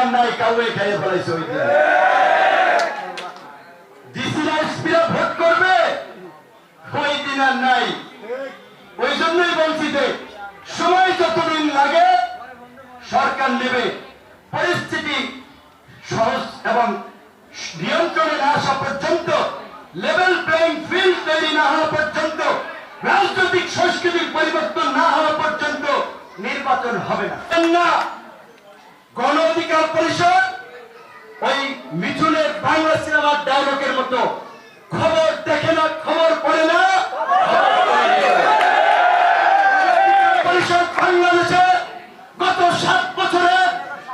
আর নাই কাউকে খাইয়ে ফেলাইছে ওই দিন ভোট করবে ওই দিন আর নাই। ওই জন্যই বলছি যে, সময় যতদিন লাগে, সরকার নেবে। পরিস্থিতি সহজ এবং নিয়ন্ত্রণে না আসা পর্যন্ত লেভেল প্লেইং ফিল্ড তৈরি না হওয়া পর্যন্ত, রাজনৈতিক সংস্কৃতির পরিবর্তন না হওয়া পর্যন্ত নির্বাচন হবে না। গণ অধিকার পরিষদ, ওই মিঠুনের বাংলা সিনেমার ডায়লগের মতো খবর দেখে না, খবর পড়ে না।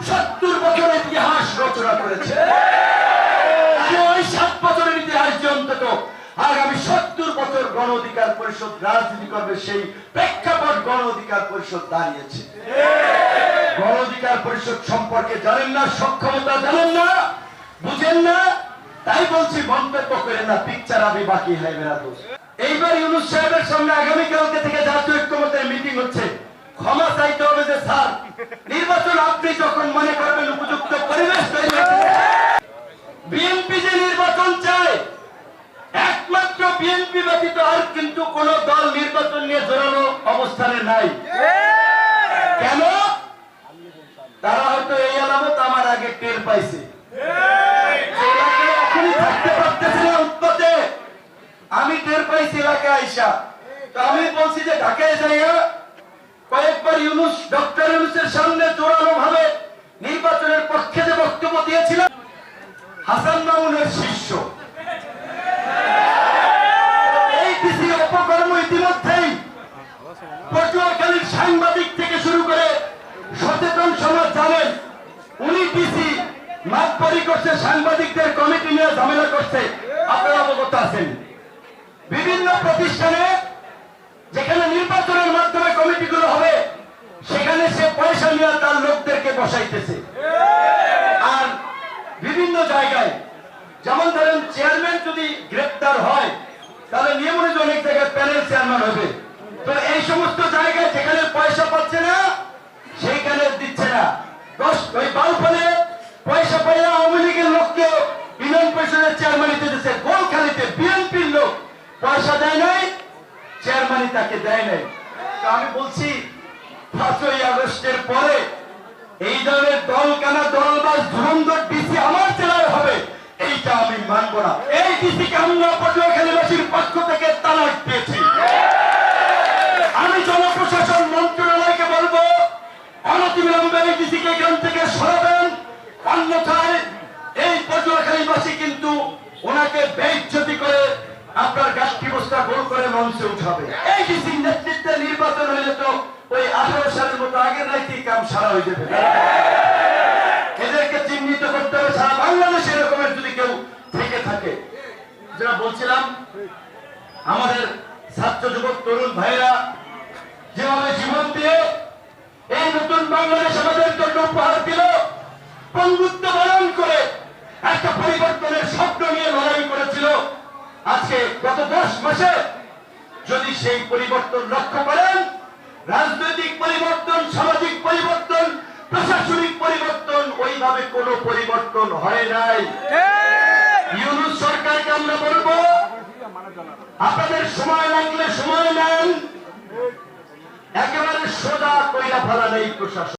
সাত ইতিহাস রচনা ওই সাত ইতিহাস আগামী গণ অধিকার পরিষদ রাজনীতি করবে সেই প্রেক্ষাপট গণ অধিকার পরিষদ দাঁড়িয়েছে। গণ অধিকার পরিষদ সম্পর্কে জানেন না, সক্ষমতা জানেন না, বুঝেন না, তাই বলছি মন্তব্য করেন না পিকচার আমি বাকি হয় দোষ এইবার ইউনুস সাহেবের সামনে আগামীকালকে থেকে জাতীয় ঐক্যমতের মিটিং হচ্ছে। ক্ষমা চাইতে হবে যে স্যার, নির্বাচন আপনি যখন মনে করবেন উপযুক্ত পরিবেশ তৈরি হয়েছে বিএনপি যে নির্বাচন চায় একমাত্র বিএনপি ব্যতীত আর কিন্তু কোন দল নির্বাচন নিয়ে জোরালো অবস্থানে নাই। কেন? তারা হয়তো এই আলামত আমার আগে টের পাইছে। আমি টের পাইছি এলাকায় আইসা। তো আমি বলছি যে ঢাকায় যাইয়া কয়েকবার ইউনুস ডক্টর ইউনুসের সামনে জোরালো ভাবে নির্বাচনের পক্ষে যে বক্তব্য দিয়েছিলাম হাসান মামুনের শিষ্য। পটুয়াখালীর সাংবাদিক থেকে শুরু করে সচেতন সমাজ জানেন, উনি ডিসি মাতবরি করছে সাংবাদিকদের কমিটি নিয়ে ঝামেলা করছে। আপনারা অবগত আছেন। বিভিন্ন প্রতিষ্ঠানে যেখানে নির্বাচনের মাধ্যমে কমিটিগুলো হবে, সেখানে সে পয়সা নিয়ে তার লোকদেরকে বসাইতেছে। আর বিভিন্ন জায়গায়, যেমন ধরেন চেয়ারম্যান যদি গ্রেপ্তার হয়, তাহলে নিয়ম অনুযায়ী অনেক জায়গায় প্যানেল চেয়ারম্যান হবে। তো এই সমস্ত জায়গায় যেখানে পয়সা পাচ্ছে না, সেইখানে দিচ্ছে না। ওই বাউফলে পয়সা আওয়ামী লীগের লোককে ইউনিয়ন পরিষদের গোলখালিতে বিএনপির লোক পয়সা দেয় নাই তাকে দেয় নাই। তো আমি বলছি, পাঁচই আগস্টের পরে এই ধরনের দল কানা দলবাস ধুরন্ধর ডিসি আমার জেলায় হবে, এইটা আমি মানব না। এই ডিসিকে আমরা পটুয়াখালীবাসীর পক্ষ থেকে তালাক পেয়েছি পটুয়াখালীবাসী কিন্তু ওনাকে বেইজ্জতি করে আপনার গাছটি বস্তা গোল করে মঞ্চে উঠাবে। এই ডিসির নেতৃত্বে নির্বাচন হলে তো ওই আঠারো সালের মতো আগের রাইতেই কাম সারা হয়ে যাবে। এদেরকে চিহ্নিত করতে হবে, সারা বাংলাদেশে এরকমের যদি কেউ থেকে থাকে। যেটা বলছিলাম, আমাদের ছাত্র যুবক, তরুণ ভাইরা, যেভাবে জীবন দিয়ে এই নতুন বাংলাদেশ আমাদের জন্য উপহার দিল, বন্ধুত্ব বরণ করে একটা পরিবর্তনের স্বপ্ন নিয়ে লড়াই করেছিল। আজকে গত দশ মাসে যদি সেই পরিবর্তন লক্ষ্য করেন, রাজনৈতিক পরিবর্তন, সামাজিক পরিবর্তন, প্রশাসনিক পরিবর্তন, ওইভাবে কোনো পরিবর্তন হয় নাই। ইউনুস সরকারকে আমরা বলব, আপনাদের সময় লাগলে সময় নেন, একেবারে সোজা কইরা ফেলা নেই প্রশাসন।